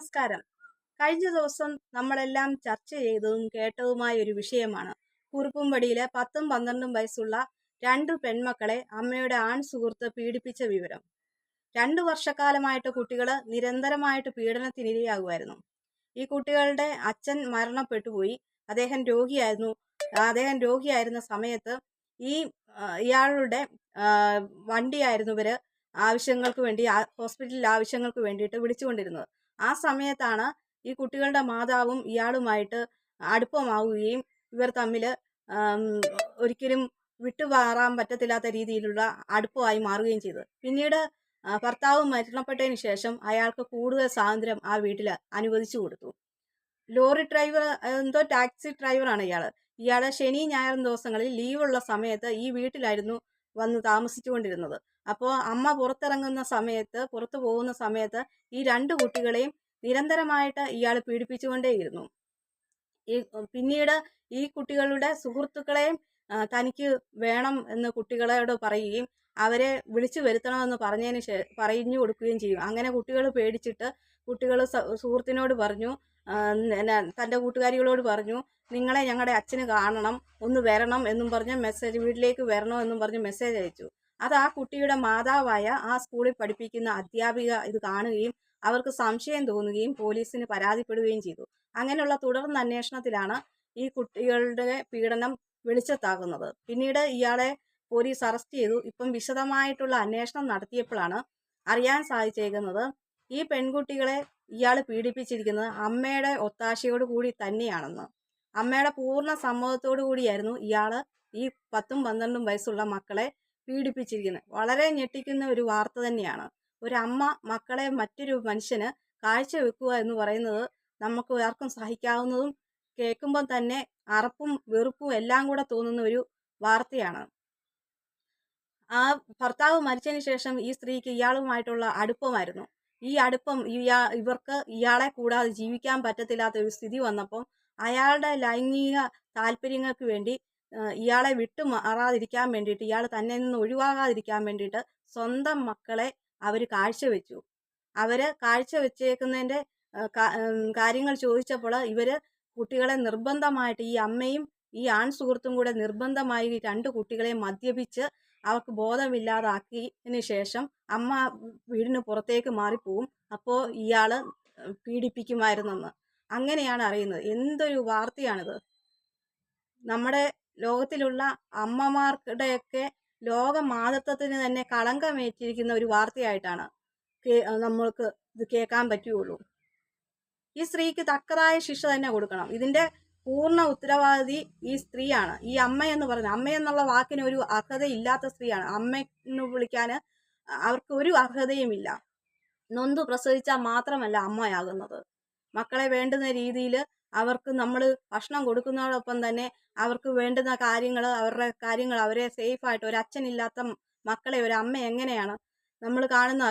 നമസ്കാരം. കഴിഞ്ഞ ദിവസം നമ്മളെല്ലാം ചർച്ച ചെയ്തതും കേട്ടതുമായ ഒരു വിഷയമാണ്. കുറുപ്പുംപടിയിലെ പത്തും പന്ത്രണ്ടും വയസ്സുള്ള രണ്ട് പെൺമക്കളെ അമ്മയുടെ ആൺ സുഹൃത്ത് പീഡിപ്പിച്ച വിവരം. രണ്ടു വർഷക്കാലമായിട്ട് കുട്ടികൾ നിരന്തരമായിട്ട് പീഡനത്തിനിരയാകുമായിരുന്നു. ഈ കുട്ടികളുടെ അച്ഛൻ മരണപ്പെട്ടുപോയി. അദ്ദേഹം രോഗിയായിരുന്നു. അദ്ദേഹം രോഗിയായിരുന്ന സമയത്ത് ഈ ഇയാളുടെ വണ്ടിയായിരുന്നു ഇവർ ആവശ്യങ്ങൾക്ക് വേണ്ടി ഹോസ്പിറ്റലിൽ ആവശ്യങ്ങൾക്ക് വേണ്ടിയിട്ട് വിളിച്ചുകൊണ്ടിരുന്നത്. ആ സമയത്താണ് ഈ കുട്ടികളുടെ മാതാവും ഇയാളുമായിട്ട് അടുപ്പമാവുകയും ഇവർ തമ്മിൽ ഒരിക്കലും വിട്ടുമാറാൻ പറ്റത്തില്ലാത്ത രീതിയിലുള്ള അടുപ്പമായി മാറുകയും ചെയ്തു പിന്നീട് ഭർത്താവ് മരണപ്പെട്ടതിന് ശേഷം അയാൾക്ക് കൂടുതൽ സ്വാതന്ത്ര്യം ആ വീട്ടിൽ അനുവദിച്ചു കൊടുത്തു. ലോറി ഡ്രൈവർ എന്തോ ടാക്സി ഡ്രൈവറാണ് ഇയാൾ ഇയാളെ ശനി ഞായറും ദിവസങ്ങളിൽ ലീവുള്ള സമയത്ത് ഈ വീട്ടിലായിരുന്നു വന്ന് താമസിച്ചുകൊണ്ടിരുന്നത്. അപ്പോൾ അമ്മ പുറത്തിറങ്ങുന്ന സമയത്ത് പുറത്തു പോകുന്ന സമയത്ത് ഈ രണ്ട് കുട്ടികളെയും നിരന്തരമായിട്ട് ഇയാൾ പീഡിപ്പിച്ചുകൊണ്ടേയിരുന്നു. ഈ പിന്നീട് ഈ കുട്ടികളുടെ സുഹൃത്തുക്കളെയും തനിക്ക് വേണം എന്ന് കുട്ടികളോട് പറയുകയും അവരെ വിളിച്ചു വരുത്തണമെന്ന് പറഞ്ഞതിന് പറഞ്ഞു കൊടുക്കുകയും ചെയ്യും. അങ്ങനെ കുട്ടികൾ പേടിച്ചിട്ട് കുട്ടികൾ സുഹൃത്തിനോട് പറഞ്ഞു തന്റെ കൂട്ടുകാരികളോട് പറഞ്ഞു നിങ്ങളെ ഞങ്ങളുടെ അച്ഛന് കാണണം ഒന്ന് വരണം എന്നും പറഞ്ഞ് മെസ്സേജ് വീട്ടിലേക്ക് വരണോ എന്നും പറഞ്ഞ് മെസ്സേജ് അയച്ചു. അത് ആ കുട്ടിയുടെ മാതാവായ ആ സ്കൂളിൽ പഠിപ്പിക്കുന്ന അധ്യാപിക ഇത് കാണുകയും അവർക്ക് സംശയം തോന്നുകയും പോലീസിന് പരാതിപ്പെടുകയും ചെയ്തു. അങ്ങനെയുള്ള തുടർന്ന് അന്വേഷണത്തിലാണ് ഈ കുട്ടികളുടെ പീഡനം വെളിച്ചത്താകുന്നത്. പിന്നീട് ഇയാളെ പോലീസ് അറസ്റ്റ് ചെയ്തു. ഇപ്പം വിശദമായിട്ടുള്ള അന്വേഷണം നടത്തിയപ്പോഴാണ് അറിയാൻ സാധിച്ചേക്കുന്നത് ഈ പെൺകുട്ടികളെ ഇയാൾ പീഡിപ്പിച്ചിരിക്കുന്നത് അമ്മയുടെ ഒത്താശയോട് കൂടി തന്നെയാണെന്ന്. അമ്മയുടെ പൂർണ സമ്മതത്തോടു കൂടിയായിരുന്നു ഇയാൾ ഈ പത്തും പന്ത്രണ്ടും വയസ്സുള്ള മക്കളെ പീഡിപ്പിച്ചിരിക്കുന്നത്. വളരെ ഞെട്ടിക്കുന്ന ഒരു വാർത്ത തന്നെയാണ്. ഒരു അമ്മ മക്കളെ മറ്റൊരു മനുഷ്യന് കാഴ്ച വെക്കുക എന്ന് പറയുന്നത് നമുക്ക് ആർക്കും സഹിക്കാവുന്നതും കേൾക്കുമ്പോൾ തന്നെ അറപ്പും വെറുപ്പും എല്ലാം കൂടെ തോന്നുന്ന ഒരു വാർത്തയാണ്. ആ ഭർത്താവ് മരിച്ചതിന് ശേഷം ഈ സ്ത്രീക്ക് ഇയാളുമായിട്ടുള്ള അടുപ്പമായിരുന്നു. ഈ അടുപ്പം ഇയാ ഇവർക്ക് ഇയാളെ കൂടാതെ ജീവിക്കാൻ പറ്റത്തില്ലാത്ത ഒരു സ്ഥിതി വന്നപ്പോൾ അയാളുടെ ലൈംഗിക താല്പര്യങ്ങൾക്ക് വേണ്ടി ഇയാളെ വിട്ടു മാറാതിരിക്കാൻ വേണ്ടിയിട്ട് ഇയാൾ തന്നെ നിന്ന് ഒഴിവാകാതിരിക്കാൻ വേണ്ടിയിട്ട് സ്വന്തം മക്കളെ അവർ കാഴ്ചവെച്ചു. അവർ കാഴ്ചവെച്ചേക്കുന്നതിന്റെ കാര്യങ്ങൾ ചോദിച്ചപ്പോൾ ഇവർ കുട്ടികളെ നിർബന്ധമായിട്ട് ഈ അമ്മയും ഈ ആൺ സുഹൃത്തും കൂടെ നിർബന്ധമായി രണ്ട് കുട്ടികളെ മദ്യപിച്ച് അവർക്ക് ബോധമില്ലാതാക്കിയതിന് ശേഷം അമ്മ വീടിന് പുറത്തേക്ക് മാറിപ്പോവും. അപ്പോൾ ഇയാൾ പീഡിപ്പിക്കുമായിരുന്നെന്ന്. അങ്ങനെയാണ് അറിയുന്നത്. എന്തൊരു വാർത്തയാണിത്. നമ്മുടെ ലോകത്തിലുള്ള അമ്മമാരുടെയൊക്കെ ലോക മാതൃത്വത്തിന് തന്നെ കളങ്കമേറ്റിരിക്കുന്ന ഒരു വാർത്തയായിട്ടാണ് നമ്മൾക്ക് ഇത് കേൾക്കാൻ പറ്റുകയുള്ളൂ. ഈ സ്ത്രീക്ക് തക്കതായ ശിക്ഷ തന്നെ കൊടുക്കണം. ഇതിന്റെ പൂർണ ഉത്തരവാദി ഈ സ്ത്രീയാണ്. ഈ അമ്മ എന്ന് പറയുന്നത് അമ്മ എന്നുള്ള വാക്കിന് ഒരു അർഹതയില്ലാത്ത സ്ത്രീയാണ്. അമ്മ എന്ന് വിളിക്കാൻ അവർക്ക് ഒരു അർഹതയുമില്ല നൊന്തു പ്രസവിച്ചാൽ മാത്രമല്ല അമ്മയാകുന്നത്. മക്കളെ വേണ്ടുന്ന രീതിയിൽ അവർക്ക് നമ്മൾ ഭക്ഷണം കൊടുക്കുന്നതോടൊപ്പം തന്നെ അവർക്ക് വേണ്ടുന്ന കാര്യങ്ങൾ അവരുടെ കാര്യങ്ങൾ അവരെ സേഫായിട്ട് ഒരു അച്ഛനില്ലാത്ത മക്കളെ ഒരു അമ്മ എങ്ങനെയാണ് നമ്മൾ കാണുന്ന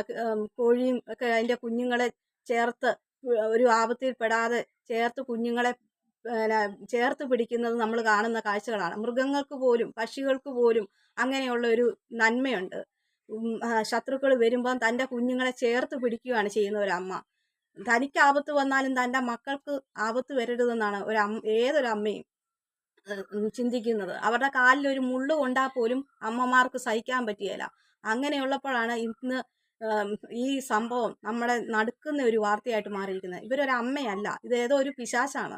കോഴിയും ഒക്കെ അതിന്റെ കുഞ്ഞുങ്ങളെ ചേർത്ത് ഒരു ആപത്തിൽ പെടാതെ ചേർത്ത് കുഞ്ഞുങ്ങളെ ചേർത്ത് പിടിക്കുന്നത് നമ്മൾ കാണുന്ന കാഴ്ചകളാണ്. മൃഗങ്ങൾക്ക് പോലും പക്ഷികൾക്ക് പോലും അങ്ങനെയുള്ള ഒരു നന്മയുണ്ട്. ശത്രുക്കൾ വരുമ്പം തന്റെ കുഞ്ഞുങ്ങളെ ചേർത്ത് പിടിക്കുകയാണ് ചെയ്യുന്ന ഒരു അമ്മ. തനിക്ക് ആപത്ത് വന്നാലും തന്റെ മക്കൾക്ക് ആപത്ത് വരരുതെന്നാണ് ഒരു അമ്മ ഏതൊരു അമ്മയും ചിന്തിക്കുന്നത്. അവരുടെ കാലിൽ ഒരു മുള്ളു കൊണ്ടാൽ പോലും അമ്മമാർക്ക് സഹിക്കാൻ പറ്റിയല്ല അങ്ങനെയുള്ളപ്പോഴാണ് ഇന്ന് ഈ സംഭവം നമ്മളെ നടക്കുന്ന ഒരു വാർത്തയായിട്ട് മാറിയിരിക്കുന്നത്. ഇവരൊരു അമ്മയല്ല. ഇത് ഏതോ ഒരു പിശാശാണ്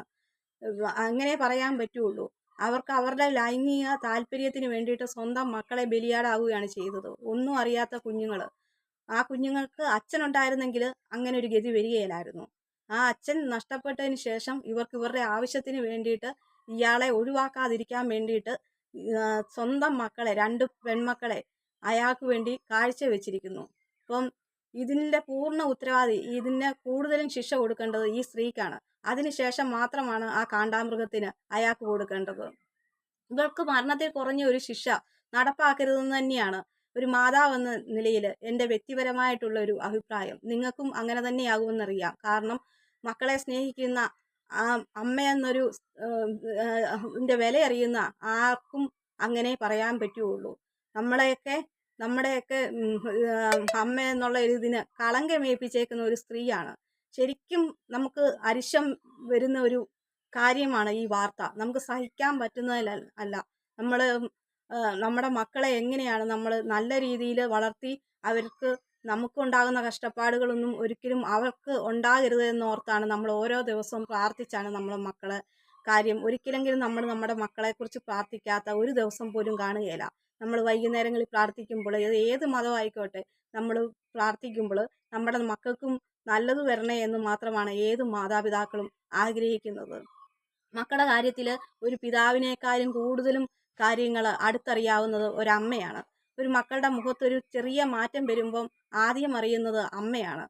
അങ്ങനെ പറയാൻ പറ്റുള്ളൂ. അവർക്ക് അവരുടെ ലൈംഗിക താല്പര്യത്തിന് വേണ്ടിയിട്ട് സ്വന്തം മക്കളെ ബലിയാടാവുകയാണ് ചെയ്തത്. ഒന്നും അറിയാത്ത കുഞ്ഞുങ്ങൾ ആ കുഞ്ഞുങ്ങൾക്ക് അച്ഛനുണ്ടായിരുന്നെങ്കിൽ അങ്ങനെ ഒരു ഗതി വരികയില്ലായിരുന്നു. ആ അച്ഛൻ നഷ്ടപ്പെട്ടതിന് ശേഷം ഇവർക്ക് ഇവരുടെ ആവശ്യത്തിന് വേണ്ടിയിട്ട് ഇയാളെ ഒഴിവാക്കാതിരിക്കാൻ വേണ്ടിയിട്ട് സ്വന്തം മക്കളെ രണ്ട് പെൺമക്കളെ അയാൾക്ക് വേണ്ടി കാഴ്ചവെച്ചിരിക്കുന്നു. അപ്പം ഇതിന്റെ പൂർണ ഉത്തരവാദി ഇതിന് കൂടുതലും ശിക്ഷ കൊടുക്കേണ്ടത് ഈ സ്ത്രീക്കാണ്. അതിനുശേഷം മാത്രമാണ് ആ കാണ്ടാമൃഗത്തിന് അയാൾക്ക് കൊടുക്കേണ്ടത്. ഇവർക്ക് മരണത്തിൽ കുറഞ്ഞ ഒരു ശിക്ഷ നടപ്പാക്കരുതെന്ന് തന്നെയാണ് ഒരു മാതാവ് എന്ന നിലയിൽ എന്റെ വ്യക്തിപരമായിട്ടുള്ള ഒരു അഭിപ്രായം. നിങ്ങൾക്കും അങ്ങനെ തന്നെയാകുമെന്നറിയാം. കാരണം മക്കളെ സ്നേഹിക്കുന്ന ആ അമ്മയെന്നൊരു ന്റെ വില അറിയുന്ന ആർക്കും അങ്ങനെ പറയാൻ പറ്റുകയുള്ളൂ. നമ്മളെയൊക്കെ നമ്മുടെയൊക്കെ അമ്മ എന്നുള്ള ഒരു ഇതിന് കളങ്കമേൽപ്പിച്ചേക്കുന്ന ഒരു സ്ത്രീയാണ്. ശരിക്കും നമുക്ക് അരിശം വരുന്ന ഒരു കാര്യമാണ് ഈ വാർത്ത. നമുക്ക് സഹിക്കാൻ പറ്റുന്നതിൽ അല്ല. നമ്മൾ നമ്മുടെ മക്കളെ എങ്ങനെയാണ് നമ്മൾ നല്ല രീതിയിൽ വളർത്തി അവർക്ക് നമുക്കുണ്ടാകുന്ന കഷ്ടപ്പാടുകളൊന്നും ഒരിക്കലും അവർക്ക് ഉണ്ടാകരുത് എന്നോർത്താണ് നമ്മൾ ഓരോ ദിവസവും പ്രാർത്ഥിച്ചാണ് നമ്മൾ മക്കളെ കാര്യം. ഒരിക്കലെങ്കിലും നമ്മൾ നമ്മുടെ മക്കളെക്കുറിച്ച് പ്രാർത്ഥിക്കാത്ത ഒരു ദിവസം പോലും കാണുകയില്ല. നമ്മൾ വൈകുന്നേരങ്ങളിൽ പ്രാർത്ഥിക്കുമ്പോൾ അത് ഏത് മതമായിക്കോട്ടെ നമ്മൾ പ്രാർത്ഥിക്കുമ്പോൾ നമ്മുടെ മക്കൾക്കും നല്ലത് വരണേ എന്ന് മാത്രമാണ് ഏത് മാതാപിതാക്കളും ആഗ്രഹിക്കുന്നത്. മക്കളുടെ കാര്യത്തിൽ ഒരു പിതാവിനേക്കാളും കൂടുതലും കാര്യങ്ങൾ അടുത്തറിയാവുന്നത് ഒരമ്മയാണ്. ഒരു മക്കളുടെ മുഖത്തൊരു ചെറിയ മാറ്റം വരുമ്പം ആദ്യം അറിയുന്നത് അമ്മയാണ്.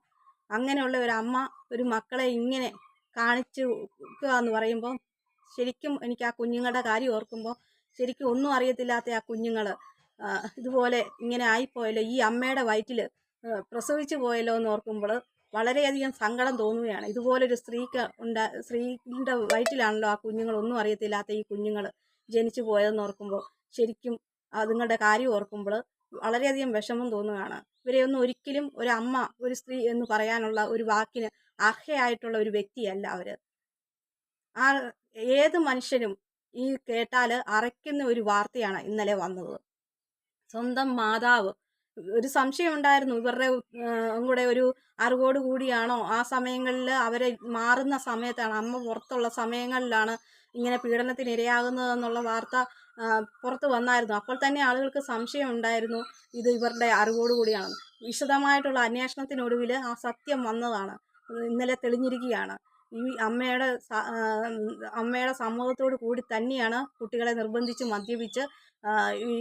അങ്ങനെയുള്ള ഒരു അമ്മ ഒരു മക്കളെ ഇങ്ങനെ കാണിച്ചു എന്ന് പറയുമ്പോൾ ശരിക്കും എനിക്ക് ആ കുഞ്ഞുങ്ങളുടെ കാര്യം ഓർക്കുമ്പോൾ ശരിക്കും ഒന്നും അറിയത്തില്ലാത്ത ആ കുഞ്ഞുങ്ങൾ ഇതുപോലെ ഇങ്ങനെ ആയിപ്പോയല്ലോ. ഈ അമ്മയുടെ വയറ്റിൽ പ്രസവിച്ചു പോയല്ലോ എന്ന് ഓർക്കുമ്പോൾ വളരെയധികം സങ്കടം തോന്നുകയാണ്. ഇതുപോലൊരു സ്ത്രീക്ക് ഉണ്ടാ സ്ത്രീയുടെ വയറ്റിലാണല്ലോ ആ കുഞ്ഞുങ്ങൾ ഒന്നും അറിയത്തില്ലാത്ത ഈ കുഞ്ഞുങ്ങൾ ജനിച്ചു പോയതെന്ന് ഓർക്കുമ്പോൾ ശരിക്കും അതുങ്ങളുടെ കാര്യം ഓർക്കുമ്പോൾ വളരെയധികം വിഷമം തോന്നുകയാണ്. ഇവരെയൊന്നും ഒരിക്കലും ഒരു അമ്മ ഒരു സ്ത്രീ എന്ന് പറയാനുള്ള ഒരു വാക്കിന് അർഹയായിട്ടുള്ള ഒരു വ്യക്തിയല്ല അവർ ആ ഏത് മനുഷ്യനും ഈ കേട്ടാൽ അറയ്ക്കുന്ന ഒരു വാർത്തയാണ് ഇന്നലെ വന്നത്. സ്വന്തം മാതാവ്. ഒരു സംശയം ഉണ്ടായിരുന്നു ഇവരുടെ കൂടെ ഒരു അറിവോട് കൂടിയാണോ? ആ സമയങ്ങളിൽ അവരെ മാറുന്ന സമയത്താണ് അമ്മ പുറത്തുള്ള സമയങ്ങളിലാണ് ഇങ്ങനെ പീഡനത്തിന് ഇരയാകുന്നതെന്നുള്ള വാർത്ത പുറത്ത് വന്നായിരുന്നു. അപ്പോൾ തന്നെ ആളുകൾക്ക് സംശയം ഉണ്ടായിരുന്നു ഇത് ഇവരുടെ അറിവോട് കൂടിയാണ് വിശദമായിട്ടുള്ള അന്വേഷണത്തിനൊടുവിൽ ആ സത്യം വന്നതാണ്. ഇന്നലെ തെളിഞ്ഞിരിക്കുകയാണ്. ഈ അമ്മയുടെ അമ്മയുടെ സമൂഹത്തോട് കൂടി തന്നെയാണ് കുട്ടികളെ നിർബന്ധിച്ച് മദ്യപിച്ച് ഈ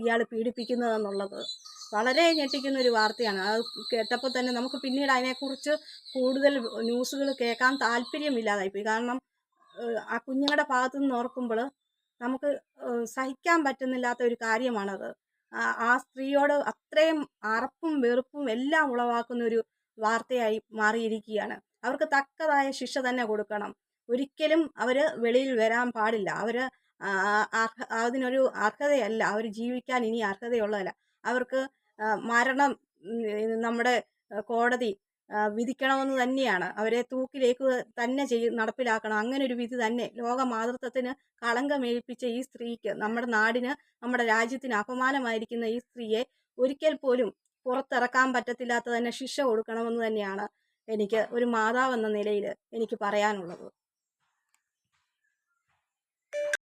ഇയാൾ പീഡിപ്പിക്കുന്നതെന്നുള്ളത്. വളരെ ഞെട്ടിക്കുന്ന ഒരു വാർത്തയാണ്. അത് കേട്ടപ്പോൾ തന്നെ നമുക്ക് പിന്നീട് അതിനെക്കുറിച്ച് കൂടുതൽ ന്യൂസുകൾ കേൾക്കാൻ താല്പര്യമില്ലാതായിപ്പോയി. കാരണം ആ കുഞ്ഞുങ്ങളുടെ ഭാഗത്തു നിന്ന് ഓർക്കുമ്പോൾ നമുക്ക് സഹിക്കാൻ പറ്റുന്നില്ലാത്ത ഒരു കാര്യമാണത്. ആ സ്ത്രീയോട് അത്രയും അറപ്പും വെറുപ്പും എല്ലാം ഉളവാക്കുന്ന ഒരു വാർത്തയായി മാറിയിരിക്കുകയാണ്. അവർക്ക് തക്കതായ ശിക്ഷ തന്നെ കൊടുക്കണം. ഒരിക്കലും അവർ വെളിയിൽ വരാൻ പാടില്ല. അവർ അതിനൊരു അർഹതയല്ല. അവർ ജീവിക്കാൻ ഇനി അർഹതയുള്ളതല്ല. അവർക്ക് മരണം നമ്മുടെ കോടതി വിധിക്കണമെന്ന് തന്നെയാണ്. അവരെ തൂക്കിലേക്ക് തന്നെ ചെയ് നടപ്പിലാക്കണം. അങ്ങനെ ഒരു വിധി തന്നെ. ലോക മാതൃത്വത്തിന് കളങ്കമേൽപ്പിച്ച ഈ സ്ത്രീക്ക് നമ്മുടെ നാടിന് നമ്മുടെ രാജ്യത്തിന് അപമാനമായിരിക്കുന്ന ഈ സ്ത്രീയെ ഒരിക്കൽ പോലും പുറത്തിറക്കാൻ പറ്റത്തില്ലാത്ത തന്നെ ശിക്ഷ കൊടുക്കണമെന്ന് തന്നെയാണ് എനിക്ക് ഒരു മാതാവെന്ന നിലയിൽ എനിക്ക് പറയാനുള്ളത്.